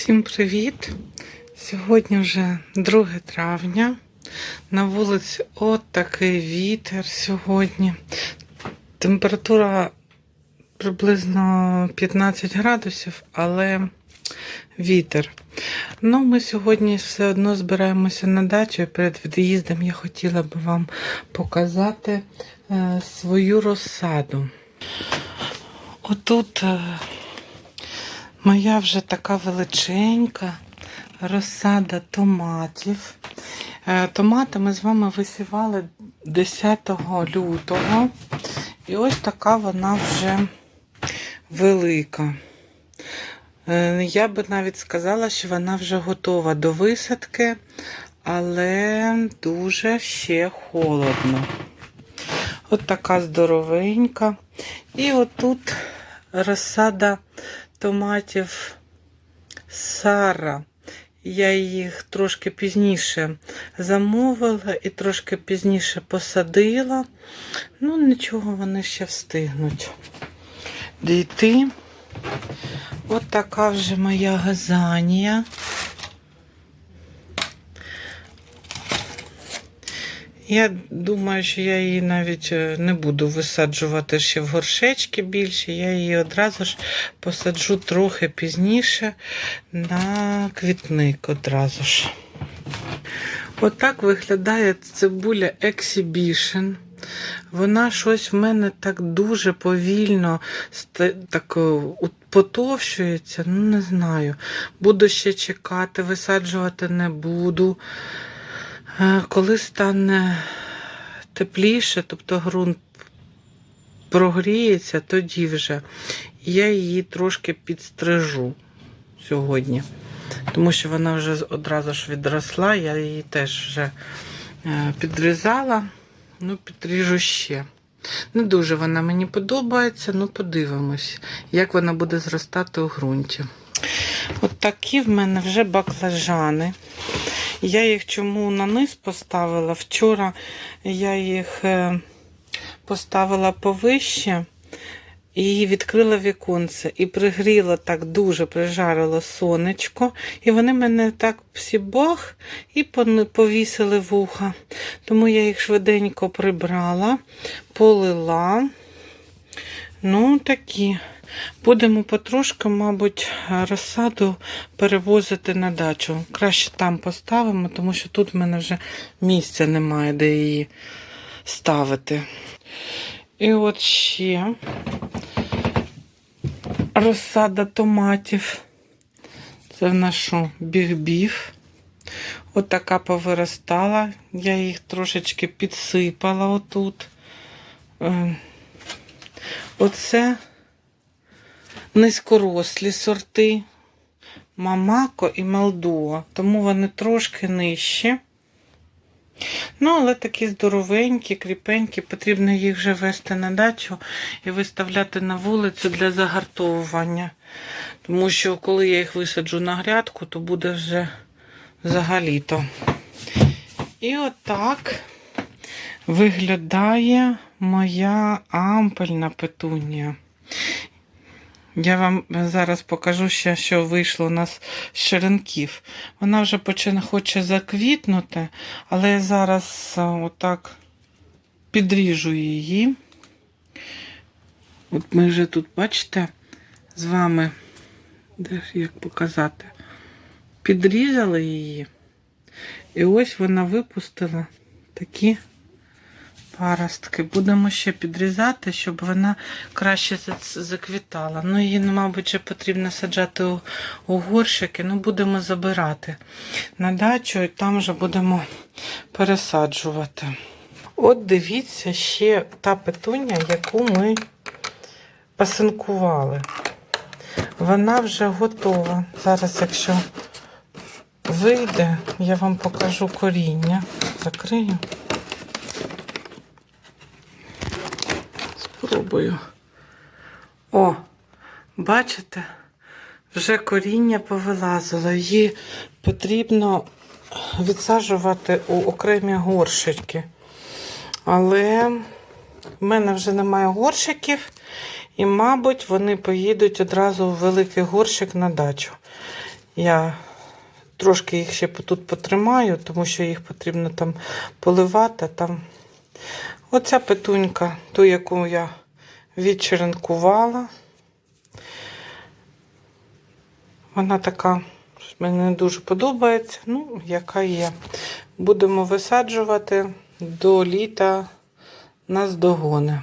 Всім привіт! Сьогодні вже 2 травня. На вулиці от такий вітер сьогодні. Температура приблизно 15 градусів, але вітер. Ну, ми сьогодні все одно збираємося на дачу. Перед від'їздом я хотіла би вам показати е, свою розсаду. Отут. Моя вже така величенька розсада томатів. Е, Томати ми з вами висівали 10 лютого. І ось така вона вже велика. Е, Я би навіть сказала, що вона вже готова до висадки, але дуже ще холодно. От така здоровенька. І отут розсада томатів Сара. Я їх трошки пізніше замовила і трошки пізніше посадила. Ну, нічого, вони ще встигнуть дійти. От така вже моя газанія. Я думаю, що я її навіть е, не буду висаджувати ще в горшечки більше. Я її одразу ж посаджу трохи пізніше на квітник одразу ж. Отак виглядає цибуля Exhibition. Вона щось в мене так дуже повільно так е, потовщується. Ну, не знаю. Буду ще чекати, висаджувати не буду. Е, Коли стане тепліше, тобто ґрунт прогріється, тоді вже я її трошки підстрижу сьогодні. Тому що вона вже одразу ж відросла, я її теж вже е, підрізала, ну, підріжу ще. Не дуже вона мені подобається, ну подивимось, як вона буде зростати у ґрунті. От такі в мене вже баклажани. Я їх чому на низ поставила? Вчора я їх е, поставила повище і відкрила віконце. І пригріло так дуже, прижарило сонечко. І вони мене так всі бах і повісили вуха. Тому я їх швиденько прибрала, полила. Ну, такі. Будемо потрошки, мабуть, розсаду перевозити на дачу. Краще там поставимо, тому що тут в мене вже місця немає, де її ставити. І от ще розсада томатів. Це в нашу біг-біг. От така повиростала. Я їх трошечки підсипала отут. Е, Оце низькорослі сорти Мамако і Малдуа, тому вони трошки нижчі. Ну, але такі здоровенькі, кріпенькі, потрібно їх вже вести на дачу і виставляти на вулицю для загартовування. Тому що коли я їх висаджу на грядку, то буде вже взагалі-то. І отак виглядає моя ампельна петунія. Я вам зараз покажу ще, що вийшло у нас з черенків. Вона вже починає хоче заквітнути, але я зараз отак підріжу її. От ми вже тут, бачите, з вами, де ж як показати, підрізали її. І ось вона випустила такі паростки. Будемо ще підрізати, щоб вона краще заквітала. Ну, її, ну, мабуть, ще потрібно саджати у, у горщики. Ну, будемо забирати на дачу і там вже будемо пересаджувати. От дивіться ще та петуня, яку ми пасинкували. Вона вже готова. Зараз, якщо вийде, я вам покажу коріння. Закрию. Спробую. О, бачите? Вже коріння повилазило. Її потрібно відсаджувати у окремі горщики. Але в мене вже немає горщиків, і, мабуть, вони поїдуть одразу в великий горщик на дачу. Я трошки їх ще тут потримаю, тому що їх потрібно там поливати. Там оця петунька, ту, яку я відчеренкувала. Вона така, мені не дуже подобається. Ну, яка є. Будемо висаджувати до літа наздогони.